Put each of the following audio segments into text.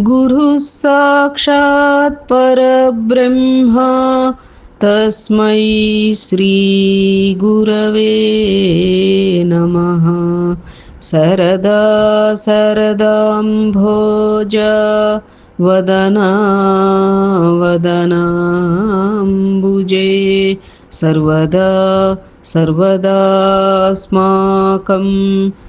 गुरुः साक्षात् परब्रह्म। तस्मै श्रीगुरवे नमः। सरदा सरदाम्भोज वदना वदनाम्बुजे। सर्वदा सर्वदास्माकं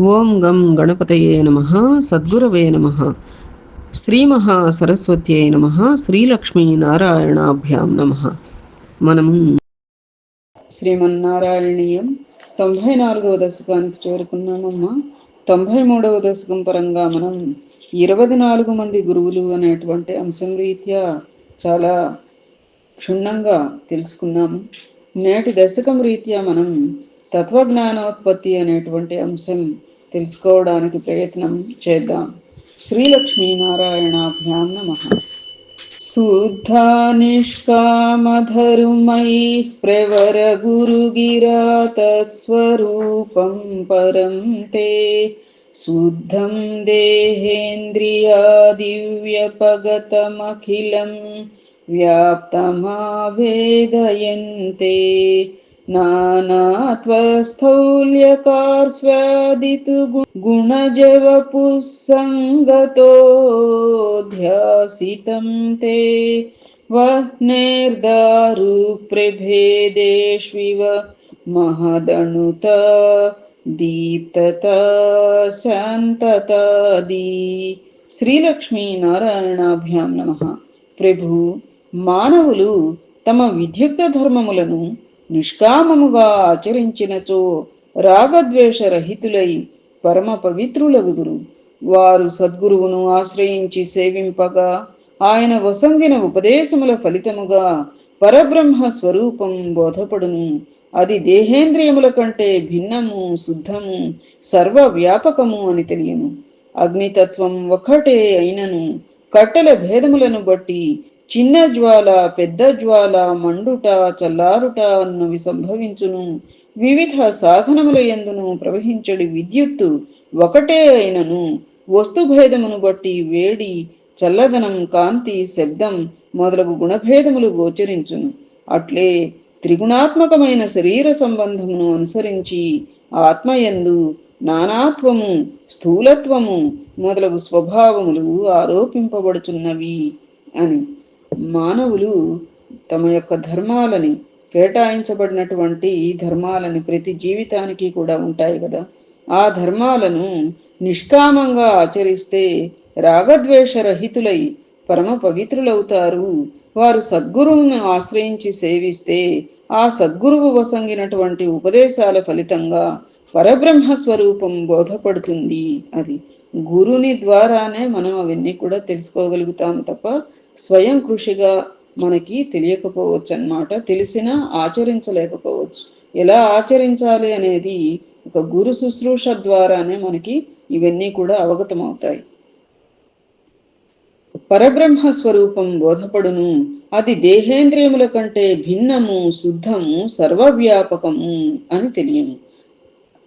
ఓం గం గణపతయే నమ సద్గురవే నమ. శ్రీమహాసరస్వత్యై నమ శ్రీలక్ష్మీనారాయణాభ్యాం నమ. మనము శ్రీమన్నారాయణీయం తొంభై నాలుగవ దశకానికి చేరుకున్నామమ్మా. తొంభై మూడవ దశకం పరంగా మనం ఇరవై నాలుగు మంది గురువులు అనేటువంటి అంశం రీత్యా చాలా క్షుణ్ణంగా తెలుసుకున్నాము. నేటి దశకం రీత్యా మనం తత్వజ్ఞానోత్పత్తి అనేటువంటి అంశం తెలుసుకోవడానికి ప్రయత్నం చేద్దాం. శ్రీలక్ష్మీనారాయణాభ్యాం నమ. శుద్ధా నిష్కామధర్మై ప్రవర గురుగిరా తత్స్వరూపం పరం తే. శుద్ధం దేహేంద్రియా దివ్యపగతమఖిలం వ్యాప్తమావేదయంతే. नानात्वस्थौल्यकार्स्वादितु गुणजवपुः सङ्गतोऽध्यासितं ते वह्नेर्दारुप्रभेदेष्विव महदणुत दीप्तता శాంతతాది శ్రీలక్ష్మీ నారాయణాభ్యాం నమ ప్రభు మానవులు తమ విద్యుక్త ధర్మములను నిష్కామముగా ఆచరించినచో రాగద్వేష రహితులై పరమ పవిత్రులగుదురు వారు సద్గురువును ఆశ్రయించి సేవింపగా ఆయన వసంగిన ఉపదేశముల ఫలితముగా పరబ్రహ్మ స్వరూపం బోధపడును. అది దేహేంద్రియముల కంటే భిన్నము శుద్ధము సర్వవ్యాపకము అని తెలియను. అగ్నితత్వం ఒకటే అయినను. కట్టెల భేదములను బట్టి చిన్న జ్వాల పెద్ద జ్వాల మండుట చల్లారుట అన్నవి సంభవించును. వివిధ సాధనముల ఎందును ప్రవహించడి విద్యుత్తు ఒకటే అయినను. వస్తుభేదమును బట్టి వేడి చల్లదనం కాంతి శబ్దం మొదలగు గుణభేదములు గోచరించును. అట్లే త్రిగుణాత్మకమైన శరీర సంబంధమును అనుసరించి ఆత్మయందు నానాత్వము స్థూలత్వము మొదలగు స్వభావములు ఆరోపింపబడుచున్నవి అని. మానవులు తమ యొక్క ధర్మాలని కేటాయించబడినటువంటి ధర్మాలని ప్రతి జీవితానికి కూడా ఉంటాయి కదా. ఆ ధర్మాలను నిష్కామంగా ఆచరిస్తే రాగద్వేషరహితులై పరమ పవిత్రులవుతారు వారు సద్గురువును ఆశ్రయించి సేవిస్తే ఆ సద్గురువు వసంగినటువంటి ఉపదేశాల ఫలితంగా పరబ్రహ్మ స్వరూపం బోధపడుతుంది అది. గురుని ద్వారానే మనం అవన్నీ కూడా తెలుసుకోగలుగుతాము తప్ప స్వయం కృషిగా మనకి తెలియకపోవచ్చు అన్నమాట తెలిసినా ఆచరించలేకపోవచ్చు. ఎలా ఆచరించాలి అనేది ఒక గురు శుశ్రూష ద్వారానే మనకి ఇవన్నీ కూడా అవగతమవుతాయి. పరబ్రహ్మ స్వరూపం బోధపడును. అది దేహేంద్రియముల కంటే భిన్నము శుద్ధము సర్వవ్యాపకము అని తెలియము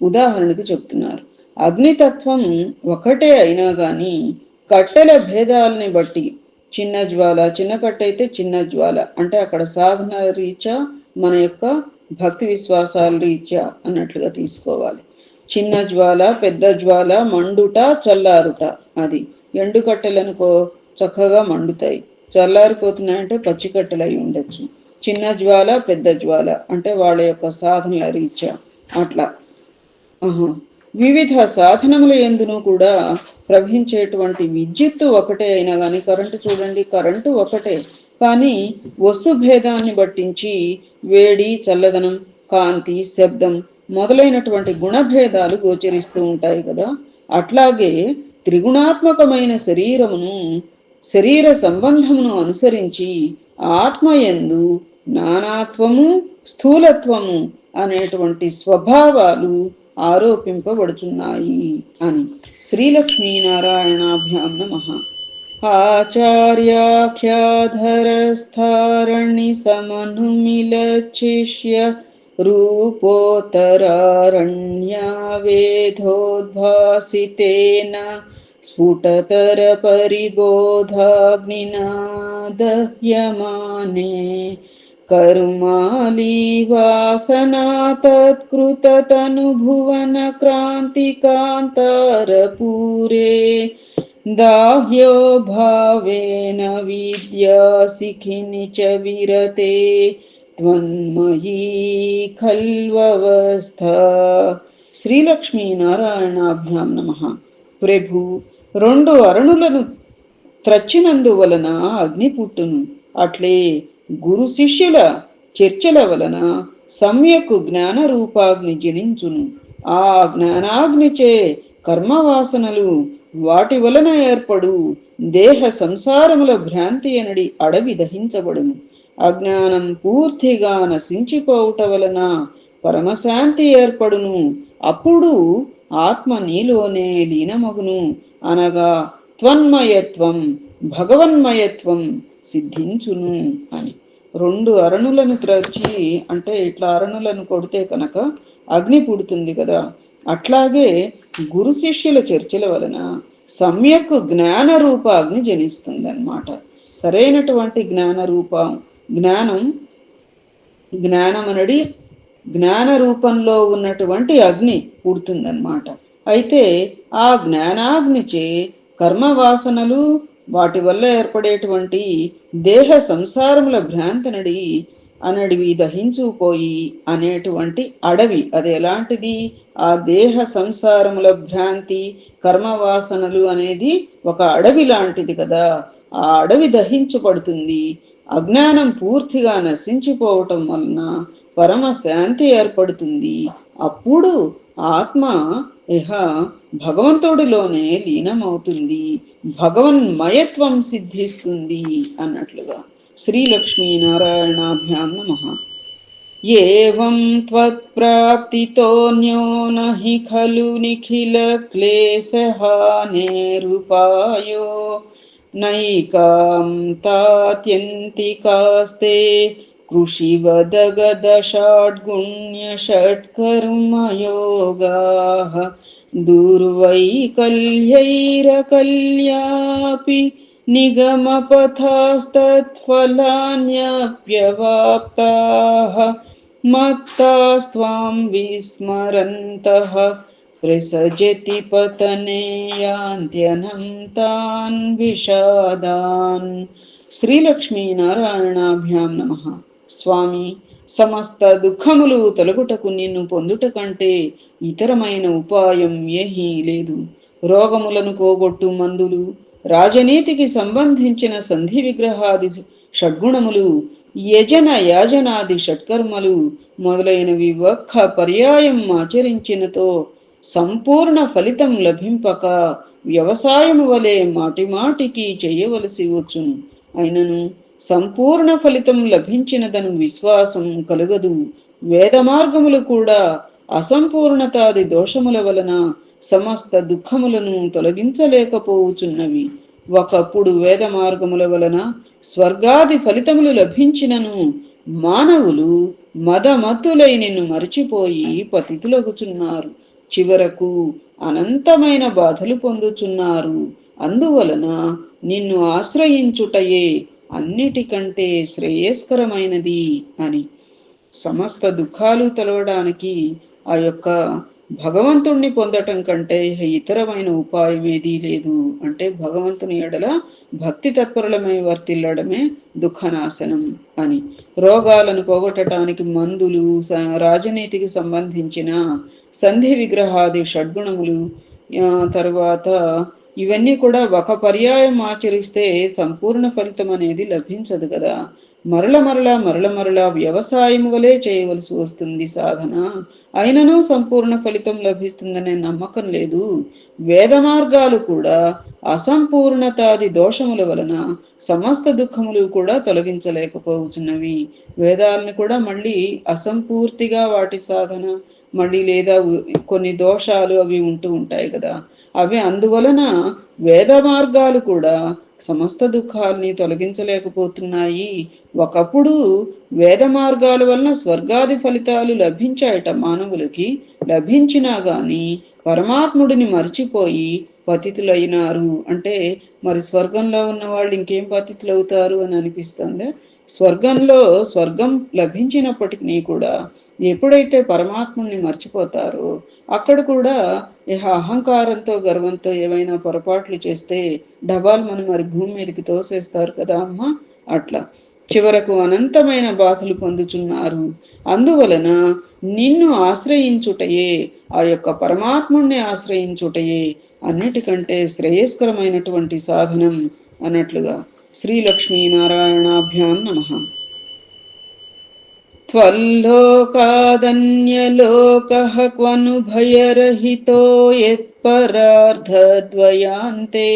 ఉదాహరణకు చెప్తున్నారు. అగ్నితత్వం ఒకటే అయినా గాని కట్టెల భేదాలని బట్టి చిన్న జ్వాల చిన్న కట్ట అయితే చిన్న జ్వాల. అంటే అక్కడ సాధన రీత్యా మన యొక్క భక్తి విశ్వాసాల రీత్యా అన్నట్లుగా తీసుకోవాలి. చిన్న జ్వాల పెద్ద జ్వాల మండుట చల్లారుట. అది ఎండు కట్టెలనుకో చక్కగా మండుతాయి. చల్లారిపోతున్నాయంటే పచ్చి కట్టెలు అయి ఉండొచ్చు. చిన్న జ్వాల పెద్ద జ్వాల అంటే వాళ్ళ యొక్క సాధనల రీత్యా. అట్లా. ఆహా. వివిధ సాధనముల ఎందును కూడా ప్రవహించేటువంటి విద్యుత్తు ఒకటే అయినా కానీ కరెంటు చూడండి కరెంటు ఒకటే. కానీ వస్తు భేదాన్ని బట్టించి వేడి చల్లదనం కాంతి శబ్దం మొదలైనటువంటి గుణభేదాలు గోచరిస్తూ ఉంటాయి కదా. అట్లాగే త్రిగుణాత్మకమైన శరీరమును శరీర సంబంధమును అనుసరించి ఆత్మయందు నానాత్వము స్థూలత్వము అనేటువంటి స్వభావాలు ఆరోపింపబడుచున్నాయి అని శ్రీలక్ష్మీనారాయణాభ్యాం నమ ఆచార్యాఖ్యాధరస్థారణి సమనుమిలచిష్య రూపోత్తరారణ్యా వేదోద్భాసితేన స్ఫుటతర పరిబోధాగ్నినా వాసన కర్మాలి వాసనా తత్కృతతనుభువన క్రాంతికాంతారపూరే దాహ్యో భావేన విద్యాసిఖిని చ విరతే త్వన్మయీ ఖల్వవస్థ శ్రీలక్ష్మీనారాయణాభ్యాం నమ ప్రభు రెండు అరణులను త్రచ్చినందువలన అగ్ని పుట్టును అట్లే గురు శిష్యుల చర్చల వలన సమ్యకు జ్ఞాన రూపాగ్ని జనించును. ఆ జ్ఞానాగ్నిచే కర్మవాసనలు వాటి వలన ఏర్పడు. దేహ సంసారముల భ్రాంతి అనడి అడవి దహించబడును. అజ్ఞానం పూర్తిగా నశించిపోవుట వలన పరమశాంతి ఏర్పడును. అప్పుడు ఆత్మ నీలోనే లీనమగును. అనగా త్వన్మయత్వం భగవన్మయత్వం సిద్ధించును అని. రెండు అరణులను త్రచి అంటే ఇట్లా అరణులను కొడితే కనుక అగ్ని పుడుతుంది కదా. అట్లాగే గురు శిష్యుల చర్చల వలన సమ్యక్ జ్ఞాన రూప అగ్ని జనిస్తుంది అనమాట సరైనటువంటి జ్ఞాన రూపం జ్ఞానం జ్ఞానం అనడి జ్ఞాన రూపంలో ఉన్నటువంటి అగ్ని పుడుతుందన్నమాట. అయితే ఆ జ్ఞానాగ్నిచే కర్మ వాసనలు వాటి వల్ల ఏర్పడేటువంటి దేహ సంసారముల భ్రాంతనడి అనడివి దహించుపోయి అనేటువంటి అడవి. అది ఎలాంటిది? ఆ దేహ సంసారముల భ్రాంతి కర్మవాసనలు అనేది ఒక అడవి లాంటిది కదా. ఆ అడవి దహించబడుతుంది అజ్ఞానం పూర్తిగా నశించిపోవటం వలన పరమ శాంతి ఏర్పడుతుంది. అప్పుడు ఆత్మ ఇహ భగవంతుడిలోనే లీనమవుతుంది. భగవన్మయత్వం సిద్ధిస్తుంది అన్నట్లుగా శ్రీలక్ష్మీనారాయణాభ్యాం నమ. ఏం త్వత్ప్రాప్తితోన్యో నహి ఖలు నిఖిల క్లేశహానేరుపాయో నైకాం తాత్యంతికాస్తే कृषिवदगदषाड्गुण्यषट्कर्मयोगाः दुर्वैकल्यैरकल्यापि निगमपथास्तत्फलान्यप्यवाप्ताः मत्तास्त्वां विस्मरन्तः प्रसजति पतने यान्त्यनं तान् विषादान्। श्रीलक्ष्मीनारायणाभ्यां नमः। స్వామి సమస్త దుఃఖములు తొలగుటకు నిన్ను పొందుట కంటే ఇతరమైన ఉపాయం ఏహీ లేదు. రోగములను పోగొట్టు మందులు రాజనీతికి సంబంధించిన సంధి విగ్రహాది షడ్గుణములు యజన యాజనాది షట్కర్మలు మొదలైనవి ఒక్క పర్యాయం ఆచరించినతో సంపూర్ణ ఫలితం లభింపక వ్యవసాయము వలె మాటిమాటికి చేయవలసి వచ్చును. అయినను సంపూర్ణ ఫలితం లభించినదను విశ్వాసం కలుగదు. వేద మార్గములు కూడా అసంపూర్ణతాది దోషముల వలన సమస్త దుఃఖములను తొలగించలేకపోవుచున్నవి. ఒకప్పుడు వేద మార్గముల వలన స్వర్గాది ఫలితములు లభించినను మానవులు మదమతులై నిన్ను మరిచిపోయి పతితులగుచున్నారు. చివరకు అనంతమైన బాధలు పొందుచున్నారు. అందువలన నిన్ను ఆశ్రయించుటయే అన్నిటికంటే శ్రేయస్కరమైనది అని సమస్త దుఃఖాలు తొలవడానికి ఆ యొక్క భగవంతుణ్ణి పొందటం కంటే ఇతరమైన ఉపాయం ఏదీ లేదు. అంటే భగవంతుని ఎడల భక్తి తత్పరులమై వర్తిల్లడమే దుఃఖనాశనం అని. రోగాలను పోగొట్టడానికి మందులు రాజనీతికి సంబంధించిన సంధి విగ్రహాది షడ్గుణములు తర్వాత ఇవన్నీ కూడా ఒక పర్యాయం ఆచరిస్తే సంపూర్ణ ఫలితం అనేది లభించదు కదా. మరల మరల మరల మరల వ్యవసాయం వలె చేయవలసి వస్తుంది సాధన. అయినను సంపూర్ణ ఫలితం లభిస్తుందనే నమ్మకం లేదు. వేద మార్గాలు కూడా అసంపూర్ణతాది దోషముల వలన సమస్త దుఃఖములు కూడా తొలగించలేకపోతున్నవి. వేదాలను కూడా మళ్ళీ అసంపూర్తిగా వాటి సాధన మళ్ళీ లేదా కొన్ని దోషాలు అవి ఉంటూ ఉంటాయి కదా. అవి అందువలన వేద మార్గాలు కూడా సమస్త దుఃఖాల్ని తొలగించలేకపోతున్నాయి. ఒకప్పుడు వేద మార్గాల వలన స్వర్గాది ఫలితాలు లభించాయట మానవులకి. లభించినా గాని పరమాత్ముడిని మర్చిపోయి పతితులైనారు. అంటే మరి స్వర్గంలో ఉన్న వాళ్ళు ఇంకేం పతితులు అవుతారు అని అనిపిస్తుంది? స్వర్గంలో స్వర్గం లభించినప్పటికీ కూడా ఎప్పుడైతే పరమాత్ముని మర్చిపోతారో అక్కడ కూడా ఇహ అహంకారంతో గర్వంతో ఏవైనా పొరపాట్లు చేస్తే డబాల్ మన మరి భూమి మీదకి తోసేస్తారు కదా అమ్మా? అట్లా. చివరకు అనంతమైన బాధలు పొందుచున్నారు. అందువలన నిన్ను ఆశ్రయించుటయే ఆ యొక్క పరమాత్ముణ్ణి ఆశ్రయించుటయే అన్నిటికంటే శ్రేయస్కరమైనటువంటి సాధనం అన్నట్లుగా శ్రీలక్ష్మీనారాయణాభ్యాం నమ. त्वल्लोकादन्यलोकः क्वनुभयरहितो यत्परार्धद्वयान्ते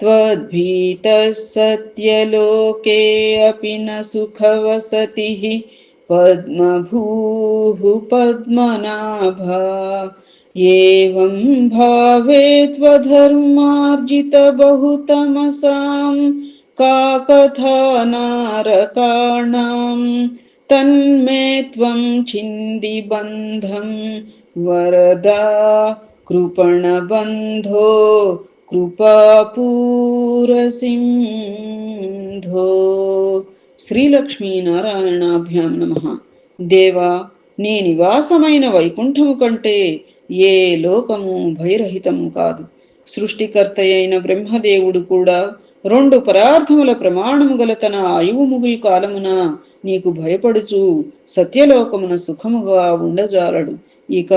त्वद्भीतः सत्यलोके अपि न सुखवसतिः पद्मभूः पद्मनाभा। एवं पद्मनाभाम्भावे त्वधर्मार्जितबहुतमसां का कथा नारकाणाम् तन्मे त्वं छिन्दिबन्धं वरदा कृपणबन्धो కృపాపూరసింధో శ్రీలక్ష్మీనారాయణాభ్యాం నమ దేవా నీ నివాసమైన వైకుంఠము కంటే ఏ లోకము భయరహితము కాదు సృష్టికర్త అయిన బ్రహ్మదేవుడు కూడా రెండు పరార్థముల ప్రమాణము గల తన ఆయువు ముగియు కాలమున నీకు భయపడుచు సత్యలోకమున సుఖముగా ఉండజాలడు. ఇక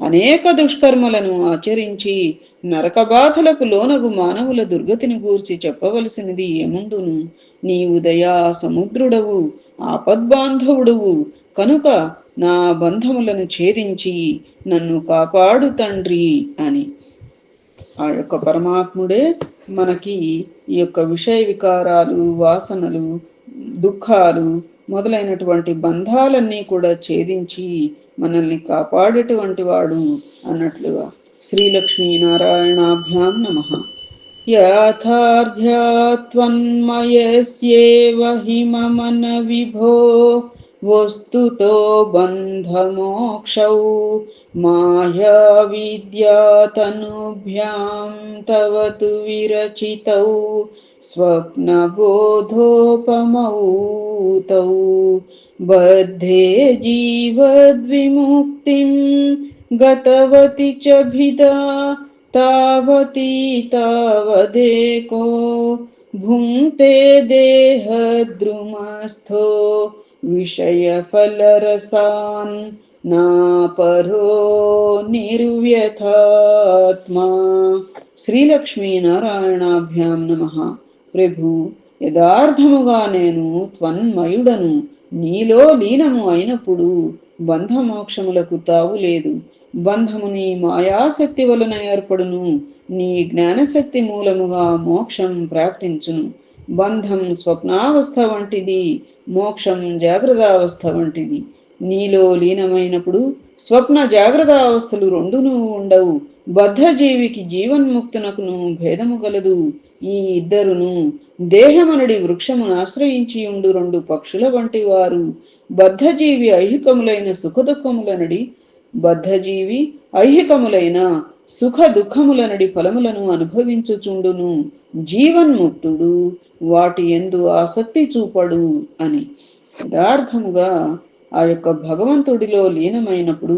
అనేక దుష్కర్మలను ఆచరించి నరకబాధలకు లోనగు మానవుల దుర్గతిని గూర్చి చెప్పవలసినది ఏముండును? నీ ఉదయా సముద్రుడవు ఆపద్బాంధవుడవు. కనుక నా బంధములను ఛేదించి నన్ను కాపాడు తండ్రి అని. ఆ యొక్క పరమాత్ముడే మనకి ఈ యొక్క విషయ వికారాలు వాసనలు దుఃఖాలు మొదలైనటువంటి బంధాలన్నీ కూడా ఛేదించి మనల్ని కాపాడేటువంటి వాడు అన్నట్లుగా శ్రీలక్ష్మీనారాయణాభ్యాం నమ. యథార్థ్యాత్వన్మయస్యేవ హి మమన విభో వస్తుతో బంధమోక్షౌ मायाविद्यातनुभ्यां तव तु विरचितौ स्वप्नबोधोपमौ तौ बद्धे जीवद्विमुक्तिं गतवती च भिदा तावती तावदेको भुङ्क्ते देहद्रुमस्थो, विषयफलरसान् నాపరో నిర్వ్యథాత్మా. శ్రీలక్ష్మీనారాయణాభ్యాం నమ. ప్రభు యథార్థముగా నేను త్వన్మయుడను. నీలో లీనము అయినప్పుడు బంధమోక్షములకు తావు లేదు. బంధము నీ మాయాశక్తి వలన ఏర్పడును. నీ జ్ఞానశక్తి మూలముగా మోక్షం ప్రాప్తించును. బంధం స్వప్నావస్థ వంటిది మోక్షం జాగ్రత్తావస్థ వంటిది. నీలో లీనమైనప్పుడు స్వప్న జాగ్రత్త అవస్థలు రెండును ఉండవు. బద్ధజీవికి జీవన్ముక్తునకును భేదము గలదు. ఈ ఇద్దరును దేహమనడి వృక్షమును ఆశ్రయించి ఉండు రెండు పక్షుల వంటి వారు బద్ధజీవి ఐహికములైన సుఖదుఖములనడి బద్ధజీవి ఐహికములైన సుఖ దుఃఖములనడి ఫలములను అనుభవించుచుండును. జీవన్ముక్తుడు వాటి ఎందు ఆసక్తి చూపడు అని యథార్థముగా ఆ యొక్క భగవంతుడిలో లీనమైనప్పుడు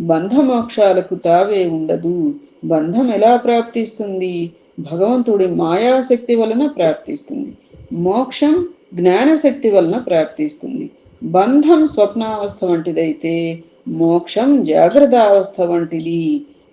బంధమోక్షాలకు తావే ఉండదు. బంధం ఎలా ప్రాప్తిస్తుంది? భగవంతుడి మాయాశక్తి వలన ప్రాప్తిస్తుంది. మోక్షం జ్ఞానశక్తి వలన ప్రాప్తిస్తుంది. బంధం స్వప్నావస్థ వంటిదైతే మోక్షం జాగ్రత్తావస్థ వంటిది.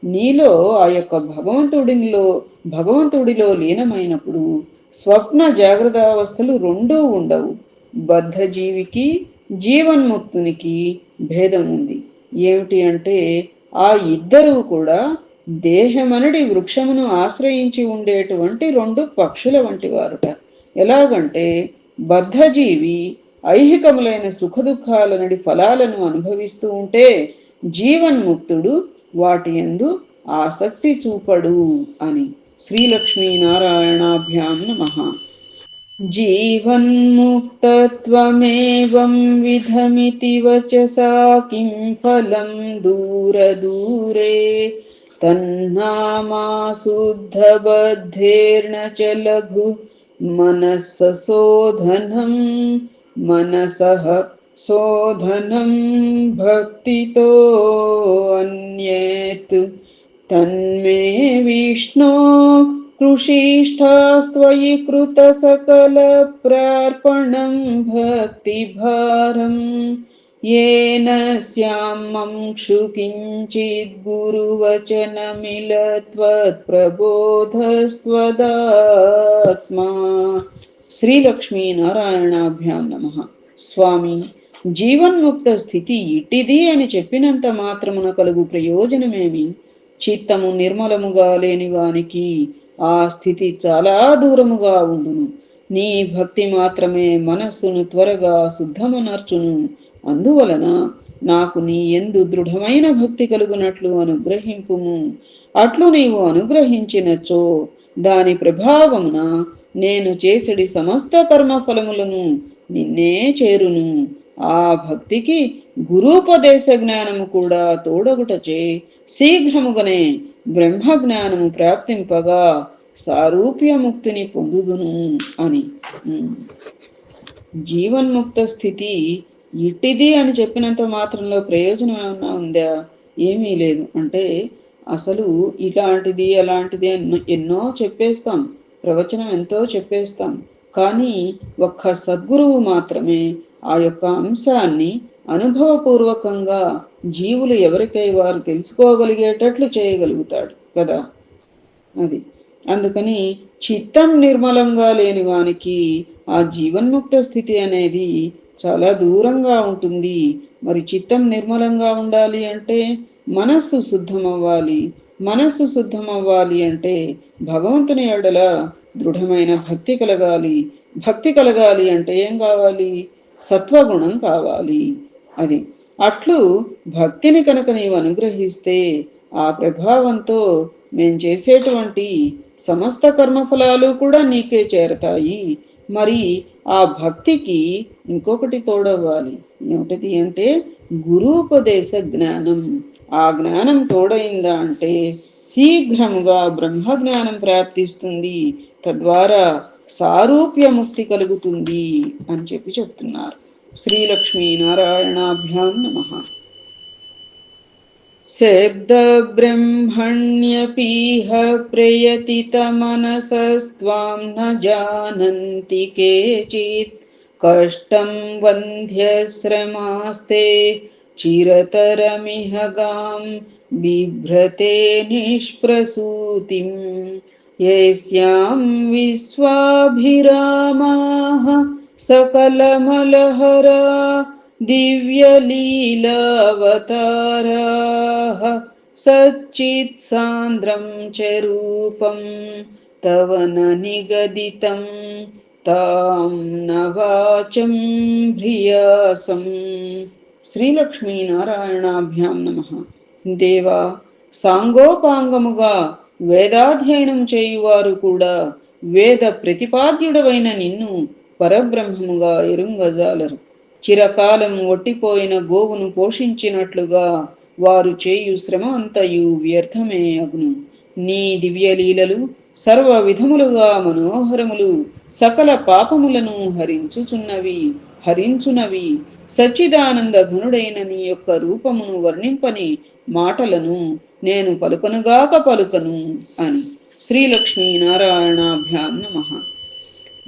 నీలో ఆ యొక్క భగవంతుడిలో భగవంతుడిలో లీనమైనప్పుడు స్వప్న జాగ్రత్తావస్థలు రెండూ ఉండవు. బద్ధజీవికి జీవన్ముక్తునికి భేదం ఉంది ఏమిటి అంటే ఆ ఇద్దరు కూడా దేహమనడి వృక్షమును ఆశ్రయించి ఉండేటువంటి రెండు పక్షుల వంటి వారుట. ఎలాగంటే బద్ధజీవి ఐహికములైన సుఖదుఖాలనడి ఫలాలను అనుభవిస్తూ ఉంటే జీవన్ముక్తుడు వాటి ఎందు ఆసక్తి చూపడు అని. శ్రీలక్ష్మీనారాయణాభ్యాం నమ. जीवन्मुक्तत्वमेवं विधमिति वचसा किं फलं दूरदूरे तन्नामाशुद्धबद्धेर्न च लघु मनःसशोधनं मनसः शोधनं भक्तितोऽन्येत् तन्मे विष्णो कृषिष्ठास्त्वयि कृतसकलप्रार्पणं भक्तिभारम् येन स्यामंक्षु किञ्चिद्गुरुवचनमिलत्वत्प्रबोधस्त्वदात्मा శ్రీలక్ష్మీనారాయణాభ్యాం నమ స్వామి జీవన్ముక్త స్థితి ఇట్టిది అని చెప్పినంత మాత్రమున కలుగు ప్రయోజనమేమి చిత్తము నిర్మలముగా లేని వానికి ఆ స్థితి చాలా దూరముగా ఉండును. నీ భక్తి మాత్రమే మనస్సును త్వరగా శుద్ధమనర్చును. అందువలన నాకు నీ ఎందు దృఢమైన భక్తి కలుగునట్లు అనుగ్రహింపుము. అట్లు నీవు అనుగ్రహించినచో దాని ప్రభావమున నేను చేసడి సమస్త కర్మఫలములను నిన్నే చేరును. ఆ భక్తికి గురూపదేశ జ్ఞానము కూడా తోడగుటచే శీఘ్రముగానే బ్రహ్మ జ్ఞానము ప్రాప్తింపగా సారూప్యముక్తిని పొందుదును అని. జీవన్ముక్త స్థితి ఇట్టిది అని చెప్పినంత మాత్రంలో ప్రయోజనం ఏమన్నా ఉందా? ఏమీ లేదు. అంటే అసలు ఇలాంటిది అలాంటిది ఎన్నో చెప్పేస్తాం. ప్రవచనం ఎంతో చెప్పేస్తాం. కానీ ఒక్క సద్గురువు మాత్రమే ఆ యొక్క అంశాన్ని అనుభవపూర్వకంగా జీవులు ఎవరికై వారు తెలుసుకోగలిగేటట్లు చేయగలుగుతాడు కదా? అది. అందుకని చిత్తం నిర్మలంగా లేని వానికి ఆ జీవన్ముక్త స్థితి అనేది చాలా దూరంగా ఉంటుంది. మరి చిత్తం నిర్మలంగా ఉండాలి అంటే మనస్సు శుద్ధం అవ్వాలి మనస్సు శుద్ధం అవ్వాలి అంటే భగవంతుని ఎడల దృఢమైన భక్తి కలగాలి. భక్తి కలగాలి అంటే ఏం కావాలి? సత్వగుణం కావాలి. అది. అట్లు భక్తిని కనుక నీవు అనుగ్రహిస్తే ఆ ప్రభావంతో మేం చేసేటువంటి సమస్త కర్మఫలాలు కూడా నీకే చేరతాయి. మరి ఆ భక్తికి ఇంకొకటి తోడవ్వాలి. ఏమిటిది అంటే గురూపదేశ జ్ఞానం. ఆ జ్ఞానం తోడైందా అంటే శీఘ్రముగా బ్రహ్మ జ్ఞానం ప్రాప్తిస్తుంది. తద్వారా సారూప్య ముక్తి కలుగుతుంది అని చెప్పి చెప్తున్నారు. श्रीलक्ष्मीनारायणाभ्यां नमः। शब्दब्रह्मण्यपीह प्रयतितमनसस्त्वां न जानन्ति केचित्। कष्टं वन्ध्यश्रमास्ते चिरतरमिह गां बिभ्रते निष्प्रसूतिं। यस्यां विश्वाभिरामाः सकलमलहरा दिव्यलीलावताराः सच्चित्सान्द्रं च रूपं तव न निगदितं तां न वाचं भ्रियासं శ్రీలక్ష్మీనారాయణాభ్యాం నమ దేవా సాంగోపాంగముగా వేదాధ్యయనం చేయువారు కూడా వేద ప్రతిపాద్యుడవైన నిన్ను పరబ్రహ్మముగా ఎరుంగజాలరు. చిరకాలం ఒట్టిపోయిన గోవును పోషించినట్లుగా వారు చేయు శ్రమ అంతయు వ్యర్థమే అగును. నీ దివ్యలీలలు సర్వ విధములుగా మనోహరములు సకల పాపములను హరించుచున్నవి హరించునవి. సచ్చిదానంద ఘనుడైన నీ యొక్క రూపమును వర్ణింపని మాటలను నేను పలుకనుగాక పలుకను అని శ్రీలక్ష్మీనారాయణాభ్యాం నమ.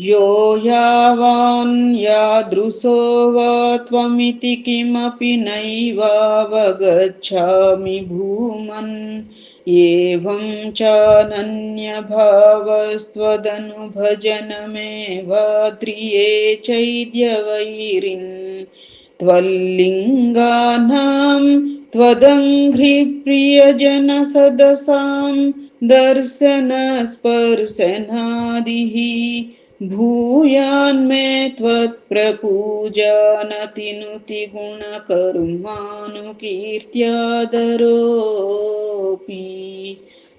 यो यावान् यादृशो वा त्वमिति किमपि नैवावगच्छामि भूमन्। एवं चानन्यभावस्त्वदनुभजनमेवाद्रिये चैद्यवैरिन्। त्वल्लिङ्गानां त्वदङ्घ्रिप्रियजनसदसां दर्शनस्पर्शनादिः। भूयान्मे त्वत्प्रपूजानतिनुति गुणकर्मानुकीर्त्यादरोऽपि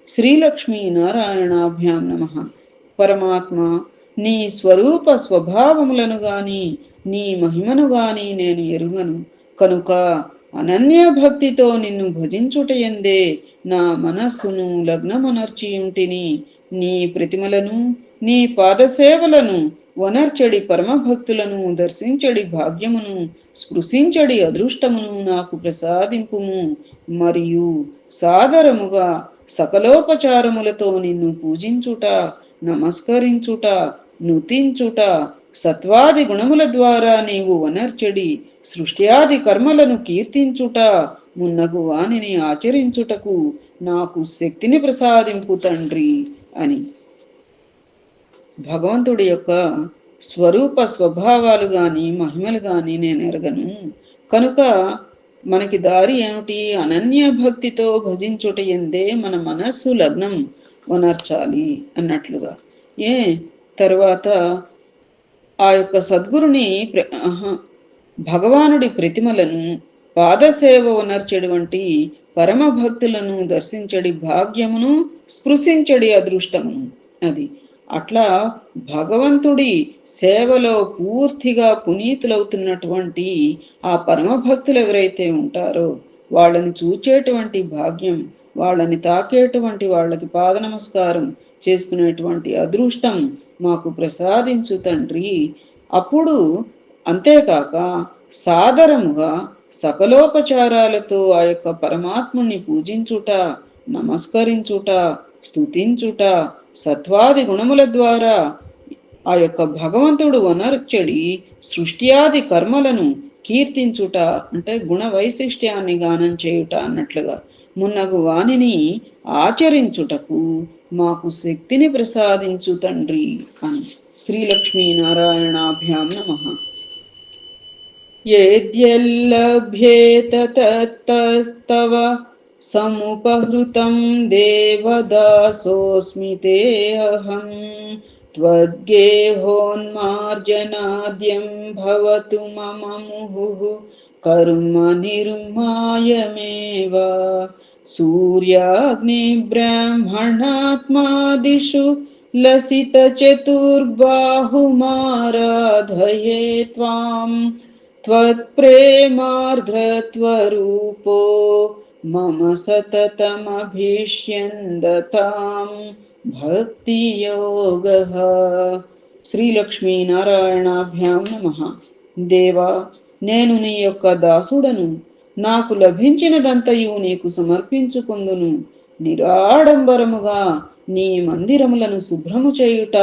శ్రీలక్ష్మీనారాయణాభ్యాం నమ పరమాత్మ నీ స్వరూప స్వభావములను గాని నీ మహిమను గాని నేను ఎరుగను కనుక అనన్య భక్తితో నిన్ను భజించుటయందే నా మనస్సును లగ్నమనర్చియుంటిని నీ ప్రతిమలను నీ పాదసేవలను వనర్చడి పరమభక్తులను దర్శించడి భాగ్యమును స్పృశించడి అదృష్టమును నాకు ప్రసాదింపుము. మరియు సాదరముగా సకలోపచారములతో నిన్ను పూజించుట నమస్కరించుట నుతించుట సత్వాది గుణముల ద్వారా నీవు వనర్చడి సృష్ట్యాది కర్మలను కీర్తించుట మున్నగు వానిని ఆచరించుటకు నాకు శక్తిని ప్రసాదింపు తండ్రి అని. భగవంతుడి యొక్క స్వరూప స్వభావాలు కానీ మహిమలు కానీ నేను ఎరగను. కనుక మనకి దారి ఏమిటి? అనన్య భక్తితో భజించుట ఎందే మన మనస్సు లగ్నం వనర్చాలి అన్నట్లుగా. ఏ? తర్వాత ఆ యొక్క సద్గురుని భగవానుడి ప్రతిమలను పాదసేవ వనర్చడి వంటి పరమ భక్తులను దర్శించడి భాగ్యమును స్పృశించడి అదృష్టమును. అది అట్లా భగవంతుడి సేవలో పూర్తిగా పునీతులవుతున్నటువంటి ఆ పరమభక్తులు ఎవరైతే ఉంటారో వాళ్ళని చూచేటువంటి భాగ్యం వాళ్ళని తాకేటువంటి వాళ్ళకి పాద నమస్కారం చేసుకునేటువంటి అదృష్టం మాకు ప్రసాదించు తండ్రి. అప్పుడు అంతేకాక సాదరముగా సకలోపచారాలతో ఆ యొక్క పరమాత్ముని పూజించుట నమస్కరించుట స్తుతించుట సత్వాది గుణముల ద్వారా ఆ యొక్క భగవంతుడు వనరుచ్చడి సృష్ట్యాది కర్మలను కీర్తించుట అంటే గుణ వైశిష్ట్యాన్ని గానం చేయుట అన్నట్లుగా. మున్నగు వాణిని ఆచరించుటకు మాకు శక్తిని ప్రసాదించు తండ్రి అని శ్రీలక్ష్మీనారాయణాభ్యాం నమ. ఏద్యల్లభ్యేత తస్తవ समुपहृतं देवदासोऽस्मि तेऽहम् त्वद्गेहोन्मार्जनाद्यं भवतु मम मुहुः। कर्म निर्मायमेव। सूर्याग्निब्राह्मणात्मादिषु लसितचतुर्बाहुमाराधये त्वाम् त्वत्प्रेमार्द्रत्वरूपो मम सततमभिष्यन्दतां భక్తియోగః శ్రీలక్ష్మీనారాయణాభ్యాం నమ దేవా నేను నీ యొక్క దాసుడను నాకు లభించినదంతయు నీకు సమర్పించుకుందును నిరాడంబరముగా నీ మందిరములను శుభ్రము చేయుట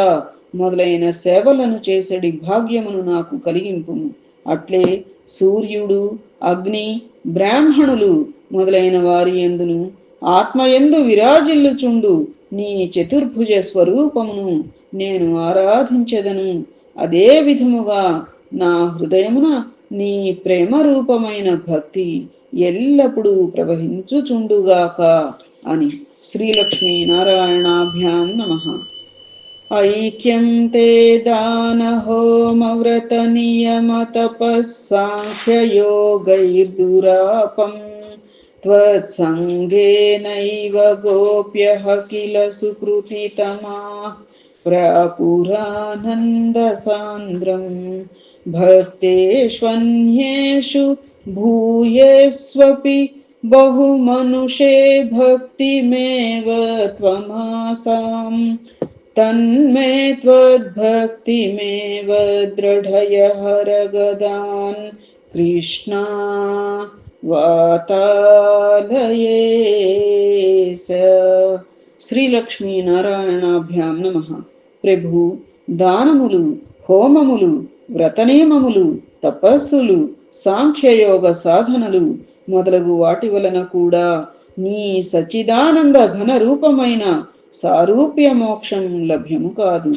మొదలైన సేవలను చేసడి భాగ్యమును నాకు కలిగింపుము అట్లే సూర్యుడు అగ్ని బ్రాహ్మణులు మొదలైన వారి ఎందును ఆత్మయందు విరాజిల్లుచుండు నీ చతుర్భుజ స్వరూపమును నేను ఆరాధించెదను. అదే విధముగా నా హృదయమున నీ ప్రేమ రూపమైన భక్తి ఎల్లప్పుడూ ప్రవహించుచుండుగాక అని శ్రీలక్ష్మీ నారాయణాభ్యాం నమః. ऐक्यं ते दानहोमव्रतनियमतपःसाङ्ख्ययोगैर्दुरापं। त्वत्सङ्गेनैव गोप्यः किल सुकृतितमाः प्रापुरानन्दसान्द्रम् भक्तेष्वन्येषु भूयस्वपि बहुमनुषे भक्तिमेव त्वमासाम्। तन्मे त्वद्भक्तिमेव दृढय हरगदान् कृष्णा वातालये स శ్రీలక్ష్మీ నారాయణాభ్యాం నమ ప్రభు దానములు హోమములు వ్రతనియమములు తపస్సులు సాంఖ్యయోగ సాధనలు మొదలగు వాటి వలన కూడా నీ సచిదానంద ఘన రూపమైన సారూప్య మోక్షం లభ్యము కాదు.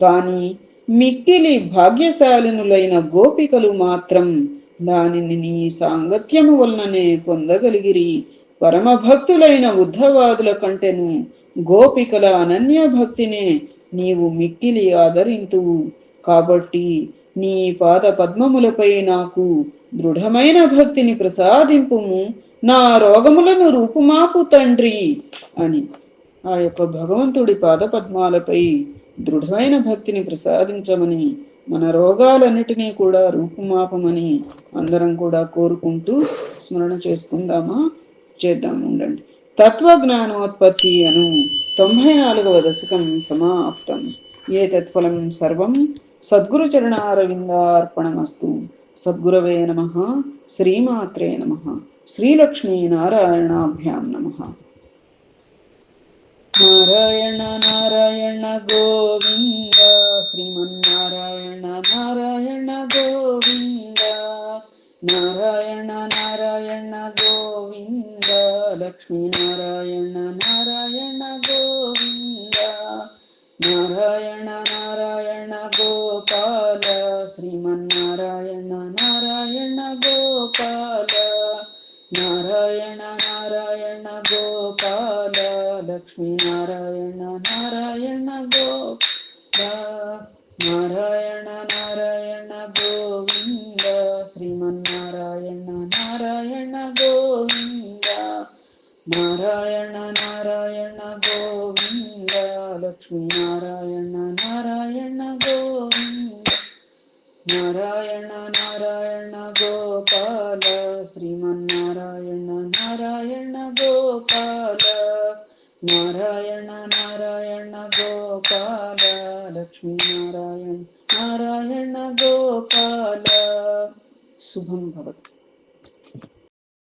కానీ మిక్కిలి భాగ్యశాలినులైన గోపికలు మాత్రం దానిని నీ సాంగత్యము వలననే పొందగలిగిరి. పరమభక్తులైన ఉద్ధవాదుల కంటెను గోపికల అనన్య భక్తినే నీవు మిక్కిలి ఆదరింతువు. కాబట్టి నీ పాద పద్మములపై నాకు దృఢమైన భక్తిని ప్రసాదింపుము. నా రోగములను రూపుమాపు తండ్రి అని ఆ యొక్క భగవంతుడి పాదపద్మాలపై దృఢమైన భక్తిని ప్రసాదించమని మన రోగాలన్నిటినీ కూడా రూపుమాపమని అందరం కూడా కోరుకుంటూ స్మరణ చేసుకుందామా? చేద్దాం ఉండండి. తత్వజ్ఞానోత్పత్తి అను తొంభై నాలుగవ దశకం సమాప్తం. ఏ తత్ఫలం సర్వం? సద్గురు చరణారవిందార్పణమస్తు. సద్గురవే నమ. శ్రీమాత్రే నమ. శ్రీలక్ష్మీ నారాయణాభ్యాం నమ. నారాయణ నారాయణ గోవింద. శ్రీమన్నారాయణ నారాయణ గోవింద. నారాయణ నారాయణ గోవింద. లక్ష్మీనారాయణ నారాయణ గోవింద. నారాయణ నారాయణ గోపాల. శ్రీమన్నారాయణ నారాయణ గోపాల. లక్ష్మీ నారాయణ నారాయణ గోపాల నారాయణ నారాయణ గోవింద శ్రీమన్నారాయణ నారాయణ గోవింద నారాయణ నారాయణ గోవింద లక్ష్మీ నారాయణ నారాయణ నారాయణ గోపాల శుభం భవతు